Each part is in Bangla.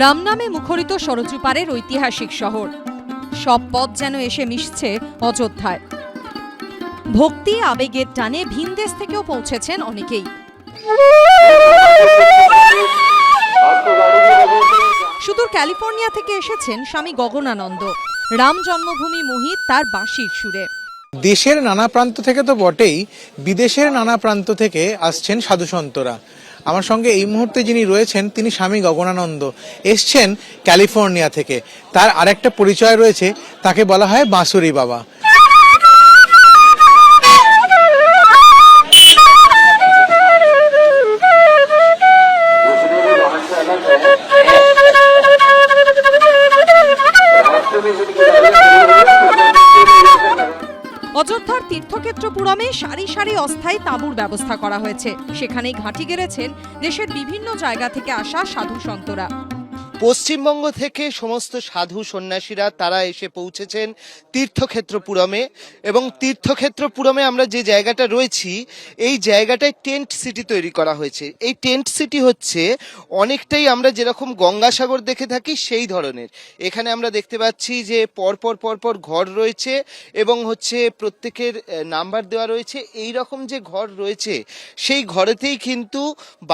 রাম নামে মুখরিত সরজুপাড়ের ঐতিহাসিক শহর। সব পথ যেন এসে মিশছে অযোধ্যায়। ভক্তি, আবেগের টানে ভিনদেশ থেকেও পৌঁছেছেন অনেকেই। সুদূর ক্যালিফোর্নিয়া থেকে এসেছেন স্বামী গগনানন্দ। রাম জন্মভূমি মোহিত তার বাঁশির সুরে। দেশের নানা প্রান্ত থেকে তো বটেই, বিদেশের নানা প্রান্ত থেকে আসছেন সাধুসন্তরা। আমার সঙ্গে এই মুহূর্তে যিনি রয়েছেন, তিনি স্বামী গগনানন্দ। এসছেন ক্যালিফোর্নিয়া থেকে। তার আরেকটা পরিচয় রয়েছে, তাকে বলা হয় বাঁশুরি বাবা। অযোধ্যার তীর্থক্ষেত্রপুরমে সারি সারি অস্থায়ী তাঁবুর ব্যবস্থা করা হয়েছে। সেখানেই ঘাঁটি গেড়েছেন দেশের বিভিন্ন জায়গা থেকে আসা সাধু সন্তরা পশ্চিমবঙ্গ থেকে সমস্ত সাধু সন্ন্যাসীরা তারা এসে পৌঁছেছেন তীর্থক্ষেত্র পুরমে এবং তীর্থক্ষেত্র পুরমে আমরা যে জায়গাটা রয়েছি, এই জায়গাটায় টেন্ট সিটি তৈরি করা হয়েছে। এই টেন্ট সিটি হচ্ছে অনেকটাই আমরা যেরকম গঙ্গাসাগর দেখে থাকি সেই ধরনের। এখানে আমরা দেখতে পাচ্ছি যে পরপর পরপর ঘর রয়েছে এবং হচ্ছে প্রত্যেকের নাম্বার দেওয়া রয়েছে। এই রকম যে ঘর রয়েছে, সেই ঘরেতেই কিন্তু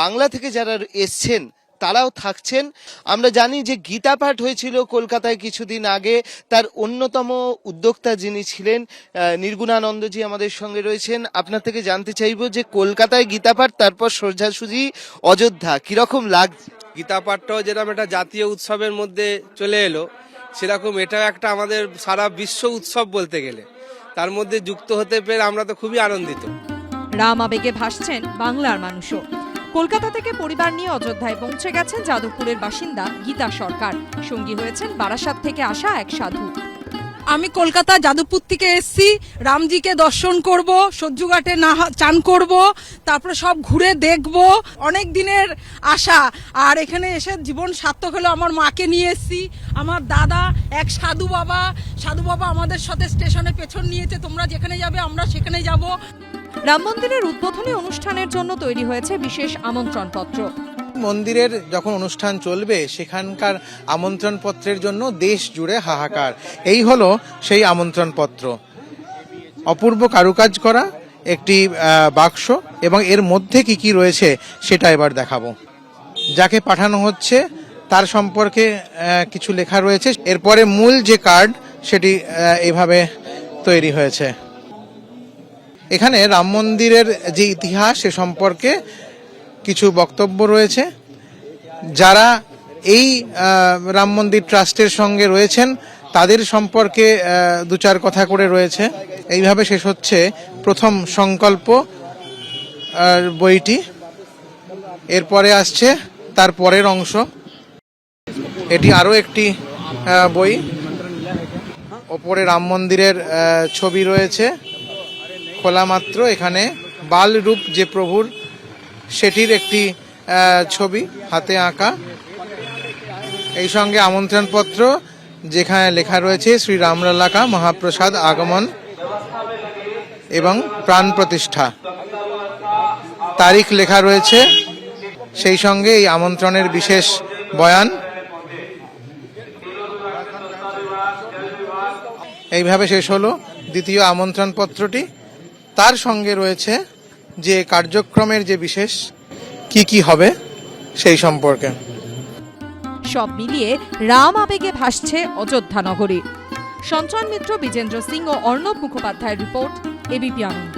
বাংলা থেকে যারা এসছেন তারাও থাকছেন। আমরা জানি যে গীতা পাঠ হয়েছিল কলকাতায় কিছুদিন আগে। তার অন্যতম উদ্যোক্তা যিনি ছিলেন নির্গুণানন্দজি আমাদের সঙ্গে রয়েছেন। আপনার থেকে জানতে চাইব যে কলকাতায় গীতা পাঠ তারপর সোজাসুজি অযোধ্যা কীরকম লাগছে? গীতা পাঠটাও যেরকম একটা জাতীয় উৎসবের মধ্যে চলে এলো সেরকম এটাও একটা আমাদের সারা বিশ্ব উৎসব বলতে গেলে। তার মধ্যে যুক্ত হতে পেরে আমরা তো খুবই আনন্দিত। রাম আবেগে ভাসছেন বাংলার মানুষও। কলকাতা থেকে পরিবার নিয়ে অযোধ্যায় পৌঁছে গেছেন যাদবপুরের বাসিন্দা গীতা সরকার। সঙ্গী হয়েছেন বারাসাত থেকে আসা এক সাধু। আমি কলকাতা যাদবপুর থেকে এসছি, রামজিকে দর্শন করব সহ্যঘাটে না চান করব, তারপরে সব ঘুরে দেখব, অনেক দিনের আশা। আর এখানে এসে জীবন সার্থক হলো, আমার মাকে নিয়ে এসছি, আমার দাদা, এক সাধু বাবা। সাধু বাবা আমাদের সাথে স্টেশনে পেছন নিয়েছে, তোমরা যেখানে যাবে, আমরা সেখানে যাব। রাম মন্দিরের উদ্বোধনী অনুষ্ঠানের জন্য তৈরি হয়েছে বিশেষ আমন্ত্রণপত্র। মন্দিরের যখন অনুষ্ঠান চলবে, সেখানকার আমন্ত্রণ পত্রের জন্য দেশ জুড়ে হাহাকার। এই হলো সেই আমন্ত্রণ পত্র অপূর্ব কারুকাজ করা, একটি বাক্স, এবং এর মধ্যে কি কি রয়েছে সেটা এবার দেখাবো। যাকে পাঠানো হচ্ছে, তার সম্পর্কে কিছু লেখা রয়েছে। এরপরে মূল যে কার্ড, সেটি এভাবে তৈরি হয়েছে। এখানে রাম মন্দিরের যে ইতিহাস, সে সম্পর্কে কিছু বক্তব্য রয়েছে। যারা এই রাম মন্দির ট্রাস্টের সঙ্গে রয়েছেন, তাদের সম্পর্কে দু চার কথা করে রয়েছে। এইভাবে শেষ হচ্ছে প্রথম সংকল্প বইটি। এরপরে আসছে তার পরের অংশ। এটি আরও একটি বই। ওপরে রাম মন্দিরের ছবি রয়েছে। খোলা মাত্র, এখানে বাল রূপ যে প্রভুর, সেটির একটি ছবি হাতে আঁকা। এই সঙ্গে আমন্ত্রণপত্র, যেখানে লেখা রয়েছে শ্রী রামলালাকা মহাপ্রসাদ আগমন এবং প্রাণ প্রতিষ্ঠা। তারিখ লেখা রয়েছে, সেই সঙ্গে এই আমন্ত্রণের বিশেষ বয়ান। এইভাবে শেষ হলো দ্বিতীয় আমন্ত্রণ পত্রটি তার সঙ্গে রয়েছে যে কার্যক্রমের যে বিশেষ কি কি হবে সেই সম্পর্কে। সব মিলিয়ে রাম আবেগে ভাসছে অযোধ্যা নগরী। সঞ্চয়ন মিত্র, বিজেন্দ্র সিং ও অর্ণব মুখোপাধ্যায়ের রিপোর্ট, এবিপি আনন্দ।